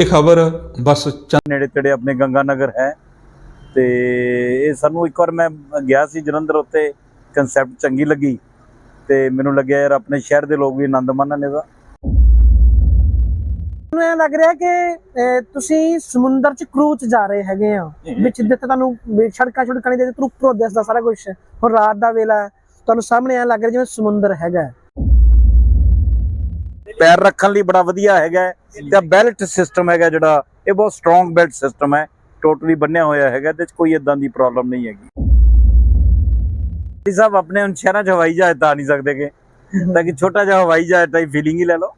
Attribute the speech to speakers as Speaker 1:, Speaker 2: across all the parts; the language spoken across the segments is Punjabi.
Speaker 1: ਇਹ ਖਬਰ ਬਸ
Speaker 2: ਨੇੜੇ ਤੇੜੇ ਆਪਣੇ ਗੰਗਾ ਨਗਰ ਹੈ ਤੇ ਇਹ ਸਾਨੂੰ ਇੱਕ ਵਾਰ ਮੈਂ ਗਿਆ ਸੀ ਜਲੰਧਰ ਉੱਤੇ ਕਨਸੈਪਟ ਚੰਗੀ ਲੱਗੀ ਤੇ ਮੈਨੂੰ ਲੱਗਿਆ ਯਾਰ ਆਪਣੇ ਸ਼ਹਿਰ ਦੇ ਲੋਕ ਵੀ ਆਨੰਦ ਮਾਣਨ ਇਹਦਾ।
Speaker 3: ਮੈਨੂੰ ਇਹ ਲੱਗ ਰਿਹਾ ਕਿ ਤੁਸੀਂ ਸਮੁੰਦਰ ਚ ਕਰੂਜ਼ ਜਾ ਰਹੇ ਹੈਗੇ ਆ ਵਿੱਚ ਜਿੱਥੇ ਤੁਹਾਨੂੰ ਸੜਕਾਂ ਛੁੜਕਾਂ ਦੇ ਥਰੂ ਉੱਪਰੋਂ ਦਿਸਦਾ ਸਾਰਾ ਕੁਝ ਹੁਣ ਰਾਤ ਦਾ ਵੇਲਾ ਤੁਹਾਨੂੰ ਸਾਹਮਣੇ ਐ ਲੱਗ ਰਿਹਾ ਜਿਵੇਂ ਸਮੁੰਦਰ ਹੈਗਾ।
Speaker 2: ਪੈਰ ਰੱਖਣ ਲਈ ਬੜਾ ਵਧੀਆ ਹੈਗਾ। ਤੇ ਬੈਲਟ ਸਿਸਟਮ ਹੈਗਾ ਜਿਹੜਾ ਇਹ ਬਹੁਤ ਸਟਰੋਂਗ ਬੈਲਟ ਸਿਸਟਮ ਹੈ। ਟੋਟਲੀ ਬੰਨਿਆ ਹੋਇਆ ਹੈਗਾ ਤੇ ਕੋਈ ਇਦਾਂ ਦੀ ਪ੍ਰੋਬਲਮ ਨਹੀਂ ਹੈਗੀ। ਜੀ ਸਾਹਿਬ ਆਪਣੇ ਹੁਣ ਸ਼ਹਿਰਾਂ 'ਚ ਹਵਾਈ ਜਹਾਜ਼ ਤਾਂ ਨਹੀਂ ਸਕਦੇ ਕਿ। ਤਾਂ ਕਿ ਛੋਟਾ ਜਿਹਾ ਹਵਾਈ ਜਹਾਜ਼ ਟਾਈਪ ਫੀਲਿੰਗ ਹੀ ਲੈ ਲਓ।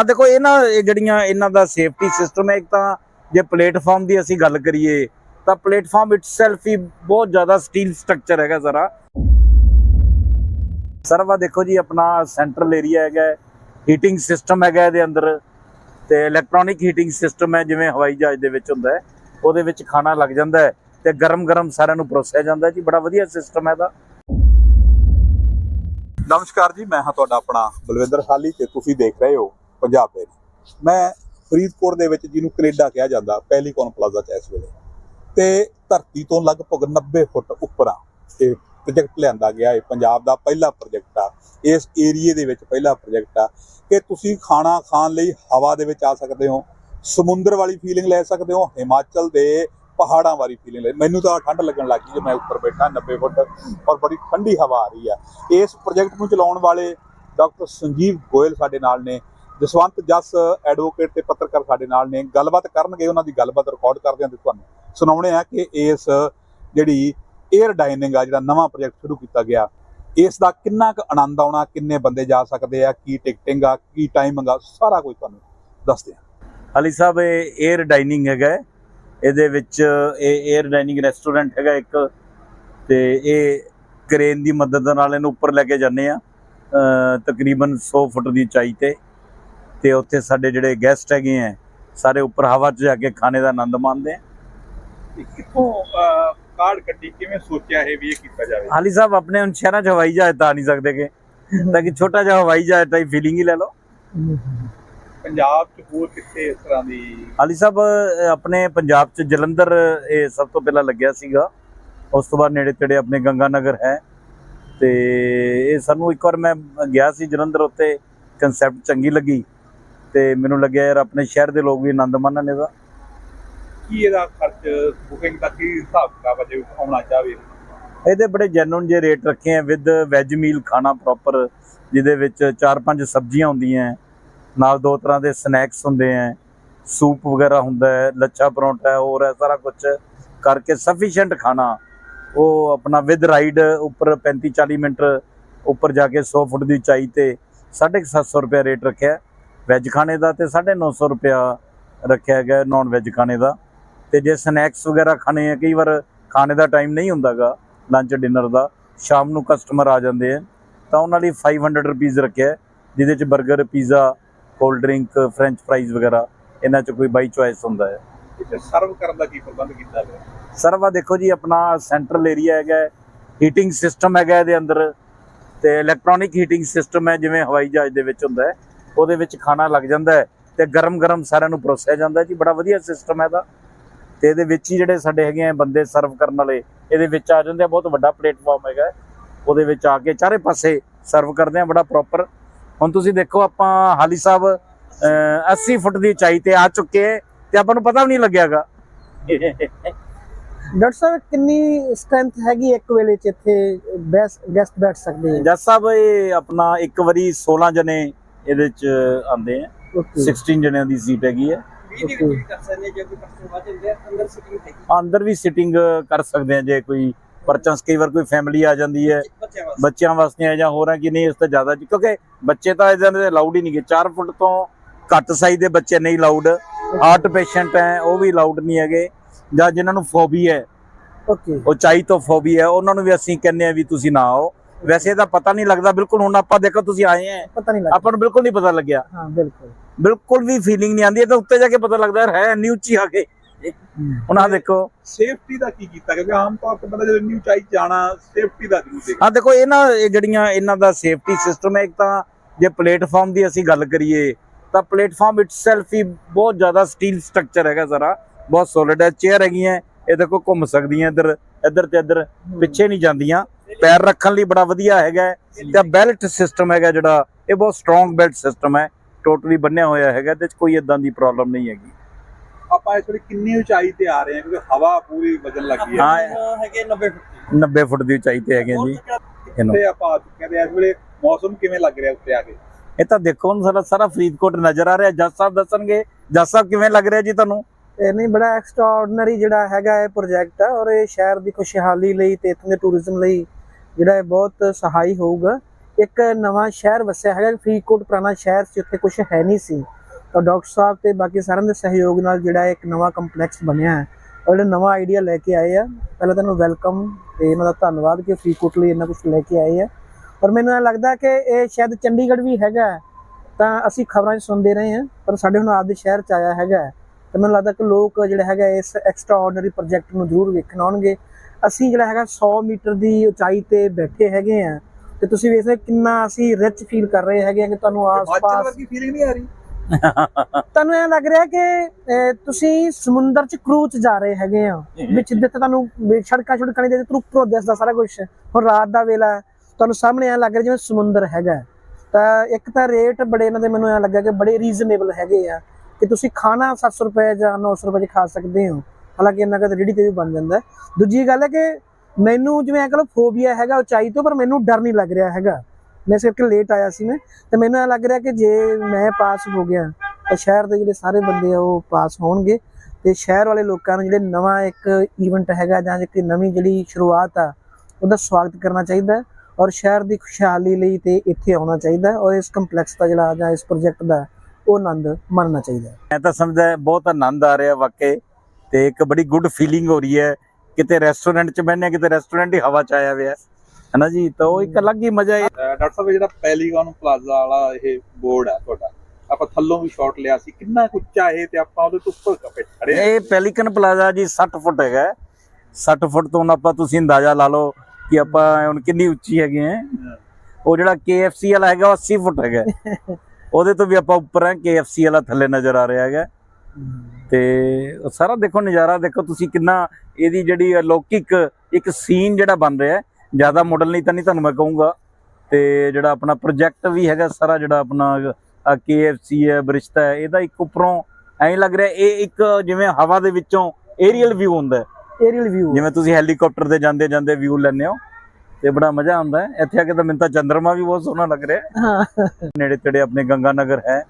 Speaker 2: ਆ ਦੇਖੋ ਇਹਨਾਂ ਇਹ ਜਿਹੜੀਆਂ ਇਹਨਾਂ ਦਾ ਸੇਫਟੀ ਸਿਸਟਮ ਹੈ ਇੱਕ ਤਾਂ ਜੇ ਪਲੇਟਫਾਰਮ ਦੀ ਅਸੀਂ ਗੱਲ ਕਰੀਏ ਤਾਂ ਪਲੇਟਫਾਰਮ ਇਟਸੈਲਫ ਹੀ ਬਹੁਤ ਜ਼ਿਆਦਾ ਸਟੀਲ ਸਟਰਕਚਰ ਹੈਗਾ ਜ਼ਰਾ। ਸਰ ਵਾ ਦੇਖੋ ਜੀ, ਆਪਣਾ ਸੈਂਟਰਲ ਏਰੀਆ ਹੈਗਾ ਹੀਟਿੰਗ ਸਿਸਟਮ ਹੈਗਾ ਇਹਦੇ ਅੰਦਰ, ਤੇ ਇਲੈਕਟ੍ਰੋਨਿਕ ਹੀਟਿੰਗ ਸਿਸਟਮ ਹੈ, ਜਿਵੇਂ ਹਵਾਈ ਜਹਾਜ਼ ਦੇ ਵਿੱਚ ਹੁੰਦਾ ਹੈ, ਉਹਦੇ ਵਿੱਚ ਖਾਣਾ ਲੱਗ ਜਾਂਦਾ ਹੈ ਤੇ ਗਰਮ-ਗਰਮ ਸਾਰਿਆਂ ਨੂੰ ਪਰੋਸਿਆ ਜਾਂਦਾ ਜੀ, ਬੜਾ ਵਧੀਆ ਸਿਸਟਮ ਹੈ ਇਹਦਾ।
Speaker 4: ਨਮਸਕਾਰ ਜੀ, ਮੈਂ ਹਾਂ ਤੁਹਾਡਾ ਆਪਣਾ ਬਲਵਿੰਦਰ ਹਾਲੀ ਤੇ ਤੁਸੀਂ ਦੇਖ ਰਹੇ ਹੋ ਪੰਜਾਬ ਦੇ ਮੈਂ ਫਰੀਦਕੋਟ ਦੇ ਵਿੱਚ ਜਿਹਨੂੰ ਕੈਨੇਡਾ ਕਿਹਾ ਜਾਂਦਾ, ਪਹਿਲੀ ਪੈਲੀਕੌਨ ਪਲਾਜ਼ਾ ਚ ਇਸ ਵੇਲੇ? ਤੇ ਧਰਤੀ ਤੋਂ ਲਗਭਗ 90 ਫੁੱਟ ਉੱਪਰ ਆ, ਇਹ ਪ੍ਰੋਜੈਕਟ ਲਿਆਂਦਾ ਗਿਆ ਇਹ ਪੰਜਾਬ ਦਾ ਪਹਿਲਾ ਪ੍ਰੋਜੈਕਟ ਆ। ਇਸ ਏਰੀਏ ਦੇ ਵਿੱਚ ਪਹਿਲਾ ਪ੍ਰੋਜੈਕਟ ਆ। ਕਿ ਤੁਸੀਂ ਖਾਣਾ ਖਾਣ ਲਈ ਹਵਾ ਦੇ ਵਿੱਚ ਆ ਸਕਦੇ ਹੋ, ਸਮੁੰਦਰ ਵਾਲੀ ਫੀਲਿੰਗ ਲੈ ਸਕਦੇ ਹੋ, ਹਿਮਾਚਲ ਦੇ ਪਹਾੜਾਂ ਵਾਲੀ ਫੀਲਿੰਗ ਲੈ। ਮੈਨੂੰ ਤਾਂ ਠੰਡ ਲੱਗਣ ਲੱਗ ਗਈ ਜੇ ਮੈਂ ਉੱਪਰ ਬੈਠਾ 90 ਫੁੱਟ ਔਰ ਬੜੀ ਠੰਡੀ ਹਵਾ ਆ ਰਹੀ ਆ। ਇਸ ਪ੍ਰੋਜੈਕਟ ਨੂੰ ਚਲਾਉਣ ਵਾਲੇ ਡਾਕਟਰ ਸੰਜੀਵ ਗੋਇਲ ਸਾਡੇ ਨਾਲ ਨੇ, ਜਸਵੰਤ ਜਸ ਐਡਵੋਕੇਟ ਤੇ ਪੱਤਰਕਾਰ ਸਾਡੇ ਨਾਲ ਨੇ। ਗੱਲਬਾਤ ਕਰਨਗੇ, ਉਹਨਾਂ ਦੀ ਗੱਲਬਾਤ ਰਿਕਾਰਡ ਕਰਦੇ ਹਾਂ ਤੇ ਤੁਹਾਨੂੰ ਸੁਣਾਉਣੇ ਆ ਕਿ ਇਸ ਜਿਹੜੀ ਏਅਰ ਡਾਈਨਿੰਗ ਆ ਜਿਹੜਾ ਨਵਾਂ ਪ੍ਰੋਜੈਕਟ ਸ਼ੁਰੂ ਕੀਤਾ ਗਿਆ ਇਸ ਦਾ ਕਿੰਨਾ ਕੁ ਆਨੰਦ ਆਉਣਾ ਕਿੰਨੇ ਬੰਦੇ ਜਾ ਸਕਦੇ ਆ ਕੀ ਟਿਕਟਿੰਗ ਆ ਕੀ ਟਾਈਮ ਆ ਸਾਰਾ ਕੁਝ ਤੁਹਾਨੂੰ ਦੱਸਦੇ ਆ।
Speaker 2: ਅਲੀ ਸਾਹਿਬ ਇਹ ਏਅਰ ਡਾਈਨਿੰਗ ਹੈਗਾ ਇਹਦੇ ਵਿੱਚ ਇਹ ਏਅਰ ਡਾਈਨਿੰਗ ਰੈਸਟੋਰੈਂਟ ਹੈਗਾ ਇੱਕ ਤੇ ਇਹ ਕ੍ਰੇਨ ਦੀ ਮਦਦ ਨਾਲ ਇਹਨੂੰ ਉੱਪਰ ਲੈ ਕੇ ਜਾਂਦੇ ਆ ਤਕਰੀਬਨ 100 ਫੁੱਟ ਦੀ ਉਚਾਈ ਤੇ। ਤੇ ਉੱਥੇ ਸਾਡੇ ਜਿਹੜੇ ਗੈਸਟ ਹੈਗੇ ਆ ਸਾਰੇ ਉੱਪਰ ਹਵਾ 'ਚ ਜਾ ਕੇ ਖਾਣੇ ਦਾ ਆਨੰਦ ਮਾਣਦੇ ਆ।
Speaker 4: ਕਿੱਥੋਂ ਕਾਰਡ ਕੱਢੀ ਕਿਵੇਂ ਸੋਚਿਆ ਇਹ ਵੀ ਇਹ ਕੀਤਾ ਜਾਵੇ?
Speaker 2: ਹਾਲੀ ਸਾਹਿਬ ਆਪਣੇ ਹੁਣ ਸ਼ਹਿਰਾਂ 'ਚ ਹਵਾਈ ਜਹਾਜ਼ ਤਾਂ ਨਹੀਂ ਸਕਦੇ ਕਿ। ਤਾਂ ਕਿ ਛੋਟਾ ਜਿਹਾ ਹਵਾਈ ਜਹਾਜ਼ ਟਾਈਪ ਫੀਲਿੰਗ ਹੀ ਲੈ ਲਓ।
Speaker 4: ਪੰਜਾਬ 'ਚ ਹੋਰ ਕਿੱਥੇ ਇਸ ਤਰ੍ਹਾਂ ਦੀ
Speaker 2: ਹਾਲੀ ਸਾਹਿਬ ਆਪਣੇ ਪੰਜਾਬ ਚ ਜਲੰਧਰ ਇਹ ਸਭ ਤੋਂ ਪਹਿਲਾਂ ਲੱਗਿਆ ਸੀਗਾ। ਉਸ ਤੋਂ ਬਾਅਦ ਨੇੜੇ ਤੇੜੇ ਆਪਣੇ ਗੰਗਾ ਨਗਰ ਹੈ। ਤੇ ਇਹ ਸਾਨੂੰ ਇੱਕ ਵਾਰ ਮੈਂ ਗਿਆ ਸੀ ਜਲੰਧਰ ਉੱਤੇ ਕਨਸੈਪਟ ਚੰਗੀ ਲੱਗੀ। ਤੇ ਮੈਨੂੰ ਲੱਗਿਆ ਯਾਰ ਆਪਣੇ ਸ਼ਹਿਰ ਦੇ ਲੋਕ ਵੀ ਆਨੰਦ ਮਾਣਨ ਇਹਦਾ।
Speaker 4: ਕੀ ਇਹਦਾ ਖਰਚ ਬੁਕਿੰਗ ਦਾ ਕੀ ਹਿਸਾਬ ਕਿਤਾਬ ਜੇ ਆਉਣਾ ਚਾਹਵੇ?
Speaker 2: ਇਹਦੇ ਬੜੇ ਜੈਨੂਨ ਜੇ ਰੇਟ ਰੱਖੇ ਆ ਵਿਦ ਵੈਜ ਮੀਲ ਖਾਣਾ ਪ੍ਰੋਪਰ ਜਿਹਦੇ ਵਿੱਚ ਚਾਰ ਪੰਜ ਸਬਜ਼ੀਆਂ ਹੁੰਦੀਆਂ ਨਾਲ ਦੋ ਤਰ੍ਹਾਂ ਦੇ ਸਨੈਕਸ ਹੁੰਦੇ ਆ ਸੂਪ ਵਗੈਰਾ ਹੁੰਦਾ ਹੈ, ਲੱਛਾ ਪਰੌਂਠਾ ਹੋਰ ਹੈ, ਸਾਰਾ ਕੁਝ ਕਰਕੇ ਸਫੀਸ਼ੀਐਂਟ ਖਾਣਾ। ਉਹ ਆਪਣਾ ਵਿਦ ਰਾਈਡ ਉੱਪਰ 35 40 ਮਿੰਟ ਉੱਪਰ ਜਾ ਕੇ 100 ਫੁੱਟ ਦੀ ਚਾਈ ਤੇ 750 ਰੁਪਏ ਰੇਟ ਰੱਖਿਆ। ਵੈਜ ਖਾਣੇ ਦਾ ਤੇ 950 ਰੁਪਿਆ ਰੱਖਿਆ ਗਿਆ ਨਾਨ ਵੈਜ ਖਾਣੇ ਦਾ। ਤੇ ਜੇ ਸਨੈਕਸ ਵਗੈਰਾ ਖਾਣੇ ਆ ਕਈ ਵਾਰ ਖਾਣੇ ਦਾ ਟਾਈਮ ਨਹੀਂ ਹੁੰਦਾਗਾ ਲੰਚ ਡਿਨਰ ਦਾ ਸ਼ਾਮ ਨੂੰ ਕਸਟਮਰ ਆ ਜਾਂਦੇ ਆ ਤਾਂ ਉਹਨਾਂ ਲਈ 500 ਰੁਪੀਸ ਰੱਖਿਆ ਜਿਹਦੇ ਚ 버ਗਰ pizza cold drink French fries ਵਗੈਰਾ ਇਹਨਾਂ ਚ ਕੋਈ ਬਾਈ ਚੁਆਇਸ ਹੁੰਦਾ ਹੈ।
Speaker 4: ਸਰਵ ਕਰਨ ਦਾ ਕੀ ਪ੍ਰਬੰਧ ਕੀਤਾ ਗਿਆ?
Speaker 2: ਸਰਵਾ ਦੇਖੋ ਜੀ ਆਪਣਾ ਸੈਂਟਰਲ ਏਰੀਆ ਹੈਗਾ ਹੀਟਿੰਗ ਸਿਸਟਮ ਹੈਗਾ ਇਹਦੇ ਅੰਦਰ ਤੇ ਇਲੈਕਟ੍ਰੋਨਿਕ ਹੀਟਿੰਗ ਸਿਸਟਮ ਹੈ ਜਿਵੇਂ ਹਵਾਈ ਜਹਾਜ਼ ਦੇ ਵਿੱਚ ਹੁੰਦਾ ਹੈ ਉਹਦੇ ਵਿੱਚ ਖਾਣਾ ਲੱਗ ਜਾਂਦਾ ਹੈ ਤੇ ਗਰਮ-ਗਰਮ ਸਾਰਿਆਂ ਨੂੰ ਪਰੋਸਿਆ ਜਾਂਦਾ ਹੈ ਜੀ ਬੜਾ ਵਧੀਆ ਸਿਸਟਮ ਹੈ ਇਹਦਾ। ਤੇ ਇਹਦੇ ਵਿੱਚ ਹੀ ਜਿਹੜੇ ਸਾਡੇ ਹੈਗੇ ਆ ਬੰਦੇ ਸਰਵ ਕਰਨ ਵਾਲੇ ਇਹਦੇ ਵਿੱਚ ਆ ਜਾਂਦੇ ਆ ਬਹੁਤ ਵੱਡਾ ਪਲੇਟਫਾਰਮ ਹੈਗਾ। ਉਹਦੇ ਵਿੱਚ ਆ ਕੇ ਚਾਰੇ ਪਾਸੇ ਸਰਵ ਕਰਦੇ ਆ ਬੜਾ ਪ੍ਰੋਪਰ ਹੁਣ ਤੁਸੀਂ ਦੇਖੋ ਆਪਾਂ ਹਾਲੀ ਸਾਹਿਬ ਅਹ, 80 ਫੁੱਟ ਦੀ ਉਚਾਈ ਤੇ ਆ ਚੁੱਕੇ ਤੇ ਆਪਾਂ ਨੂੰ ਪਤਾ ਵੀ ਨਹੀਂ ਲੱਗਿਆਗਾ।
Speaker 3: ਡਾਕਟਰ ਸਾਹਿਬ ਕਿੰਨੀ ਸਟਰੈਂਥ ਹੈਗੀ ਇੱਕ ਵੇਲੇ ਚ ਇੱਥੇ ਗੈਸਟ ਬੈਠ ਸਕਦੇ ਆ?
Speaker 2: ਜੱਜ ਸਾਹਿਬ ਇਹ ਆਪਣਾ ਇੱਕ ਵਾਰੀ 16 ਜਣੇ ਇਹਦੇ ਚ ਆਂਦੇ ਆ।
Speaker 3: ਓਕੇ
Speaker 2: 16 ਜਣਿਆਂ ਦੀ ਸੀਟ ਹੈਗੀ ਹੈ ਅੰਦਰ ਵੀ ਸਿਟਿੰਗ ਕਰ ਸਕਦੇ ਆ ਜੇ ਕੋਈ ਪਰਚਾਂਸ ਕਈ ਵਾਰ ਕੋਈ ਫੈਮਿਲੀ ਆ ਜਾਂਦੀ ਹੈ ਬੱਚਿਆਂ ਵਾਸਤੇ। ਆ ਜਾਂ ਹੋਰਾਂ ਕਿ ਨਹੀਂ ਇਸ ਤੋਂ ਜ਼ਿਆਦਾ ਜੀ ਕਿਉਂਕਿ ਬੱਚੇ ਤਾਂ ਇਹਦੇ ਅੰਦਰ ਅਲਾਉਡ ਹੀ ਨਹੀਂ ਗੇ 4 ਫੁੱਟ ਤੋਂ ਘੱਟ ਸਾਈਜ਼ ਦੇ ਬੱਚੇ ਨਹੀਂ ਅਲਾਉਡ ਹਾਰਟ ਪੇਸ਼ੈਂਟ ਹੈ ਉਹ ਵੀ ਅਲਾਉਡ ਨਹੀਂ ਹੈਗੇ। ਜਾਂ ਜਿਨ੍ਹਾਂ ਨੂੰ ਫੋਬੀਆ ਹੈ
Speaker 3: ਓਕੇ
Speaker 2: ਉਚਾਈ ਤੋਂ ਫੋਬੀਆ ਹੈ ਉਹਨਾਂ ਨੂੰ ਵੀ ਅਸੀਂ ਕਹਿੰਦੇ ਆ ਵੀ ਤੁਸੀਂ ਨਾ ਆਓ। ਵੈਸੇ ਇਹਦਾ ਪਤਾ ਨਹੀਂ ਲੱਗਦਾ ਬਿਲਕੁਲ ਹੁਣ ਆਪਾਂ ਦੇਖੋ ਤੁਸੀਂ ਆਏ ਆ।
Speaker 3: ਪਤਾ ਨਹੀਂ ਲੱਗਦਾ।
Speaker 2: ਆਪਾਂ ਨੂੰ ਬਿਲਕੁਲ ਨਹੀਂ ਪਤਾ ਲੱਗਿਆ।
Speaker 3: ਹਾਂ ਬਿਲਕੁਲ।
Speaker 2: ਬਿਲਕੁਲ ਵੀ ਫੀਲਿੰਗ ਨਹੀਂ ਆਉਂਦੀ ਇਹ ਤਾਂ ਉੱਤੇ ਜਾ ਕੇ ਪਤਾ ਲੱਗਦਾ ਹੈ ਇੰਨੀ ਉੱਚੀ ਆ ਕੇ। ਹੁਣ ਆਹ ਦੇਖੋ।
Speaker 4: ਸੇਫਟੀ ਦਾ ਕੀ ਕੀਤਾ ਕਿਉਂਕਿ ਆਮ ਤੌਰ ਤੇ ਬੰਦਾ ਜਦੋਂ ਇੰਨੀ ਉਚਾਈ ਜਾਣਾ ਸੇਫਟੀ ਦਾ ਜ਼ਰੂਰ ਦੇਖਦਾ
Speaker 2: ਆ ਦੇਖੋ ਇਹ ਨਾ ਜਿਹੜੀਆਂ ਇਹਨਾਂ ਦਾ ਸੇਫਟੀ ਸਿਸਟਮ ਹੈ ਇੱਕ ਤਾਂ ਜੇ ਪਲੇਟਫਾਰਮ ਦੀ ਅਸੀਂ ਗੱਲ ਕਰੀਏ ਤਾਂ ਪਲੇਟਫਾਰਮ ਇਟਸੈਲਫ ਹੀ ਬਹੁਤ ਜ਼ਿਆਦਾ ਸਟੀਲ ਸਟਰਕਚਰ ਹੈਗਾ ਜ਼ਰਾ ਬਹੁਤ ਸੋਲਿਡ ਹੈ ਚੇਅਰ ਹੈਗੀਆਂ ਇਹ ਦੇਖੋ ਘੁੰਮ ਸਕਦੀਆਂ ਇੱਧਰ ਇੱਧਰ ਤੇ ਇੱਧਰ ਪਿੱਛੇ ਨਹੀਂ ਜਾਂਦੀਆਂ। ਪੈਰ ਰੱਖਣ ਲਈ ਬੜਾ ਵਧੀਆ ਹੈਗਾ। ਤੇ ਬੈਲਟ ਸਿਸਟਮ ਹੈਗਾ ਜਿਹੜਾ ਇਹ ਬਹੁਤ ਸਟਰੋਂਗ ਬੈਲਟ ਸਿਸਟਮ ਹੈ। ਟੋਟਲੀ ਬੰਨਿਆ ਹੋਇਆ ਹੈਗਾ ਤੇ ਕੋਈ ਇਦਾਂ ਦੀ ਪ੍ਰੋਬਲਮ ਨਹੀਂ ਹੈਗੀ।
Speaker 4: ਆਪਾਂ ਇਸ ਵੇਲੇ ਕਿੰਨੀ ਉਚਾਈ ਤੇ ਆ ਰਹੇ ਹਾਂ ਕਿਉਂਕਿ ਹਵਾ ਪੂਰੀ ਵਜਣ ਲੱਗੀ ਹੈ।
Speaker 2: ਹਾਂ।
Speaker 5: ਹੈਗੇ 90
Speaker 2: 90 ਫੁੱਟ ਦੀ ਉਚਾਈ ਤੇ ਹੈਗੇ ਜੀ। ਇਹਨੂੰ
Speaker 4: ਤੇ ਆਪਾਂ ਆ ਤੇ ਇਸ ਵੇਲੇ ਮੌਸਮ ਕਿਵੇਂ ਲੱਗ ਰਿਹਾ ਉੱਤੇ ਆ ਕੇ?
Speaker 2: ਇਹ ਤਾਂ ਦੇਖੋ ਹੁਣ ਸਾਰਾ ਸਾਰਾ ਫਰੀਦਕੋਟ ਨਜ਼ਰ ਆ ਰਿਹਾ। ਜੱਜ ਸਾਹਿਬ ਦੱਸਣਗੇ। ਜੱਜ ਸਾਹਿਬ ਕਿਵੇਂ ਲੱਗ ਰਿਹਾ ਜੀ ਤੁਹਾਨੂੰ?
Speaker 3: ਇਹ ਨਹੀਂ ਬੜਾ ਐਕਸਟਰਾਆਰਡਨਰੀ ਜਿਹੜਾ ਹੈਗਾ ਇਹ ਪ੍ਰੋਜੈਕਟ ਹੈ ਔਰ ਇਹ ਸ਼ਹਿਰ ਦੀ ਖੁਸ਼ਹਾਲੀ ਲਈ ਤੇ ਇੱਥੋਂ ਦੇ ਟੂਰਿਜ਼ਮ ਲਈ ਜਿਹੜਾ ਇਹ ਬਹੁਤ ਸਹਾਈ ਹੋਊਗਾ। ਇੱਕ ਨਵਾਂ ਸ਼ਹਿਰ ਵਸਿਆ ਹੈਗਾ ਫਰੀਦਕੋਟ ਪੁਰਾਣਾ ਸ਼ਹਿਰ ਸੀ, ਉੱਥੇ ਕੁਝ ਹੈ ਨਹੀਂ ਸੀ। ਤਾਂ ਡਾਕਟਰ ਸਾਹਿਬ ਤੇ ਬਾਕੀ ਸਾਰਿਆਂ ਦੇ ਸਹਿਯੋਗ ਨਾਲ ਜਿਹੜਾ ਇੱਕ ਨਵਾਂ ਕੰਪਲੈਕਸ ਬਣਿਆ ਹੈ। ਔਰ ਜਿਹੜਾ ਨਵਾਂ ਆਈਡੀਆ ਲੈ ਕੇ ਆਏ ਆ। ਪਹਿਲਾਂ ਤੁਹਾਨੂੰ ਵੈਲਕਮ ਤੇ ਇਹਨਾਂ ਦਾ ਧੰਨਵਾਦ ਕਿ ਫਰੀਦਕੋਟ ਲਈ ਇੰਨਾ ਕੁਝ ਲੈ ਕੇ ਆਏ ਆ। ਔਰ ਮੈਨੂੰ ਇਹ ਲੱਗਦਾ ਕਿ ਇਹ ਸ਼ਾਇਦ ਚੰਡੀਗੜ੍ਹ ਵੀ ਹੈਗਾ ਤਾਂ ਅਸੀਂ ਖਬਰਾਂ 'ਚ ਸੁਣਦੇ ਰਹੇ ਹਾਂ, ਪਰ ਸਾਡੇ ਹੁਣ ਆਪਦੇ ਸ਼ਹਿਰ 'ਚ ਆਇਆ ਹੈਗਾ ਹੈ। ਤੇ ਮੈਨੂੰ ਲੱਗਦਾ ਕਿ ਲੋਕ ਜਿਹੜਾ ਹੈਗਾ ਇਸ ਐਕਸਟਰਾ ਐਕਸਟਰਾਆਰਡਨਰੀ ਪ੍ਰੋਜੈਕਟ ਨੂੰ ਜ਼ਰੂਰ ਵੇਖਣ ਆਉਣਗੇ। ਅਸੀਂ ਜਿਹੜਾ ਹੈਗਾ 100 ਮੀਟਰ ਦੀ ਉਚਾਈ ਤੇ ਬੈਠੇ ਹੈਗੇ ਆ ਤੇ ਤੁਸੀਂ ਵੇਖ ਸਕਦੇ ਕਿੰਨਾ ਅਸੀਂ ਰਿਚ ਫੀਲ ਕਰ ਰਹੇ ਹੈਗੇ ਆ ਕਿ ਤੁਹਾਨੂੰ ਆਸ-ਪਾਸ
Speaker 4: ਵਰਗੀ ਫੀਲਿੰਗ ਨਹੀਂ ਆ ਰਹੀ।
Speaker 3: ਤੁਹਾਨੂੰ ਇਹ ਲੱਗ ਰਿਹਾ ਕਿ ਤੁਸੀਂ ਸਮੁੰਦਰ 'ਚ ਕਰੂਜ਼ ਜਾ ਰਹੇ ਹੈਗੇ ਆ ਵਿੱਚ ਜਿੱਥੇ ਤੁਹਾਨੂੰ ਸੜਕਾਂ ਛੁੜਕਾਂ ਦੇ ਉੱਪਰ ਉੱਪਰੋਂ ਦਿਸਦਾ ਸਾਰਾ ਕੁਝ ਹੁਣ ਰਾਤ ਦਾ ਵੇਲਾ ਤੁਹਾਨੂੰ ਸਾਹਮਣੇ ਐ ਲੱਗ ਰਿਹਾ ਜਿਵੇਂ ਸਮੁੰਦਰ ਹੈਗਾ। ਤਾਂ ਇੱਕ ਤਾਂ ਰੇਟ ਬੜੇ ਇਹਨਾਂ ਦੇ ਮੈਨੂੰ ਐ ਲੱਗਾ ਕਿ ਬੜੇ ਰੀਜ਼ਨੇਬਲ ਹੈਗੇ ਆ ਕਿ ਤੁਸੀਂ ਖਾਣਾ 700 ਰੁਪਏ ਜਾਂ 900 ਰੁਪਏ 'ਚ ਖਾ ਸਕਦੇ ਹੋ। ਹਾਲਾਂਕਿ ਇੰਨਾ ਦਾ ਰੇੜੀ ਤੇ ਵੀ ਬਣ ਜਾਂਦਾ ਦੂਜੀ ਗੱਲ ਹੈ ਕਿ ਮੈਨੂੰ ਜਿਵੇਂ ਕਹ ਲਓ ਫੋਬੀਆ ਹੈਗਾ, ਉਚਾਈ ਤੋਂ, ਪਰ ਮੈਨੂੰ ਡਰ ਨਹੀਂ ਲੱਗ ਰਿਹਾ ਹੈਗਾ। ਮੈਂ ਇਸ ਕਰਕੇ ਲੇਟ ਆਇਆ ਸੀ ਮੈਂ, ਤੇ ਮੈਨੂੰ ਇਹ ਲੱਗ ਰਿਹਾ ਕਿ ਜੇ ਮੈਂ ਪਾਸ ਹੋ ਗਿਆ, ਤਾਂ ਸ਼ਹਿਰ ਦੇ ਜਿਹੜੇ ਸਾਰੇ ਬੰਦੇ ਆ, ਉਹ ਪਾਸ ਹੋਣਗੇ। ਤੇ ਸ਼ਹਿਰ ਵਾਲੇ ਲੋਕਾਂ ਨੂੰ ਜਿਹੜੇ ਨਵਾਂ ਇੱਕ ਇਵੈਂਟ ਹੈਗਾ, ਜਾਂ ਇੱਕ ਨਵੀਂ ਜਿਹੜੀ ਸ਼ੁਰੂਆਤ ਆ, ਉਹਦਾ ਸਵਾਗਤ ਕਰਨਾ ਚਾਹੀਦਾ ਔਰ ਸ਼ਹਿਰ ਦੀ ਖੁਸ਼ਹਾਲੀ ਲਈ ਤੇ ਇੱਥੇ ਆਉਣਾ ਚਾਹੀਦਾ ਔਰ ਇਸ ਕੰਪਲੈਕਸ ਦਾ ਜਿਹੜਾ ਜਾਂ ਇਸ ਪ੍ਰੋਜੈਕਟ ਦਾ, ਉਹ ਆਨੰਦ ਮਾਣਨਾ ਚਾਹੀਦਾ
Speaker 2: ਮੈਂ ਤਾਂ ਸਮਝਦਾ ਬਹੁਤ ਆਨੰਦ ਆ ਰਿਹਾ ਵਾਕਈ। ਤੇ ਇੱਕ ਬੜੀ ਗੁੱਡ ਫੀਲਿੰਗ ਹੋ ਰਹੀ ਹੈ। ਕਿਤੇ ਰੈਸਟੋਰੈਂਟ 'ਚ ਬੈਠੇ ਹਾਂ, ਕਿਤੇ ਰੈਸਟੋਰੈਂਟ ਹੀ ਹਵਾ 'ਚ ਆਇਆ ਹੋਇਆ ਹੈ। ਹੈਨਾ ਜੀ? ਤਾਂ ਉਹ ਇੱਕ ਅਲੱਗ ਹੀ ਮਜ਼ਾ ਹੈ।
Speaker 4: ਡਾਕਟਰ ਸਾਹਿਬ ਜਿਹੜਾ ਪੈਲੀਗਨ ਪਲਾਜ਼ਾ ਵਾਲਾ ਇਹ ਬੋਰਡ ਹੈ ਤੁਹਾਡਾ ਆਪਾਂ ਥੱਲੋਂ ਵੀ ਸ਼ਾਟ ਲਿਆ ਸੀ। ਕਿੰਨਾ ਉੱਚਾ ਇਹ ਤੇ ਆਪਾਂ ਉਹਦੇ ਤੋਂ ਉੱਪਰ ਕੱਪੇ ਖੜੇ
Speaker 2: ਇਹ ਪੈਲੀਕਨ ਪਲਾਜ਼ਾ ਜੀ 60 ਫੁੱਟ ਹੈਗਾ ਹੈ। 60 ਫੁੱਟ ਤੋਂ ਆਪਾਂ ਤੁਸੀਂ ਅੰਦਾਜ਼ਾ ਲਾ ਲਓ ਕਿ ਆਪਾਂ ਹੁਣ ਕਿੰਨੀ ਉੱਚੀ ਹੈਗੇ ਆ ਉਹ ਜਿਹੜਾ KFC ਵਾਲਾ ਹੈਗਾ ਉਹ 80 ਫੁੱਟ ਹੈਗਾ। ਉਹਦੇ ਤੋਂ ਵੀ ਆਪਾਂ ਉੱਪਰ ਹੈ KFC ਵਾਲਾ ਥੱਲੇ ਨਜ਼ਰ ਆ ਰਿਹਾ ਹੈਗਾ ਤੇ ਸਾਰਾ ਦੇਖੋ ਨਜ਼ਾਰਾ ਦੇਖੋ ਤੁਸੀਂ ਕਿੰਨਾ ਇਹਦੀ ਜਿਹੜੀ ਅਲੌਕਿਕ ਇੱਕ ਸੀਨ ਜਿਹੜਾ ਬਣ ਰਿਹਾ ਹੈ ਜ਼ਿਆਦਾ ਮਾਡਲ ਨਹੀਂ ਤਾਂ ਨਹੀਂ ਤੁਹਾਨੂੰ ਮੈਂ ਕਹੂੰਗਾ। ਤੇ ਜਿਹੜਾ ਆਪਣਾ ਪ੍ਰੋਜੈਕਟ ਵੀ ਹੈਗਾ ਸਾਰਾ ਜਿਹੜਾ ਆਪਣਾ KFC ਹੈ ਬਰਿਸ਼ਤਾ ਹੈ ਇਹਦਾ ਇੱਕ ਉੱਪਰੋਂ ਐਂ ਲੱਗ ਰਿਹਾ ਇਹ ਇੱਕ ਜਿਵੇਂ ਹਵਾ ਦੇ ਵਿੱਚੋਂ ਏਰੀਅਲ ਵਿਊ ਹੁੰਦਾ ਹੈ।
Speaker 3: ਏਰੀਅਲ ਵਿਊ
Speaker 2: ਜਿਵੇਂ ਤੁਸੀਂ ਹੈਲੀਕਾਪਟਰ ਤੇ ਜਾਂਦੇ ਜਾਂਦੇ ਵਿਊ ਲੈਂਦੇ ਹੋ ਤੇ ਬੜਾ ਮਜ਼ਾ ਆਉਂਦਾ ਹੈ। ਇੱਥੇ ਆ ਕੇ ਤਾਂ ਮੈਨੂੰ ਤਾਂ ਚੰਦਰਮਾ ਵੀ ਬਹੁਤ ਸੋਹਣਾ ਲੱਗ ਰਿਹਾ ਹੈ।
Speaker 3: ਹਾਂ।
Speaker 2: ਨੇੜੇ ਤੇੜੇ ਆਪਣੇ ਗੰਗਾ ਨਗਰ ਹੈ।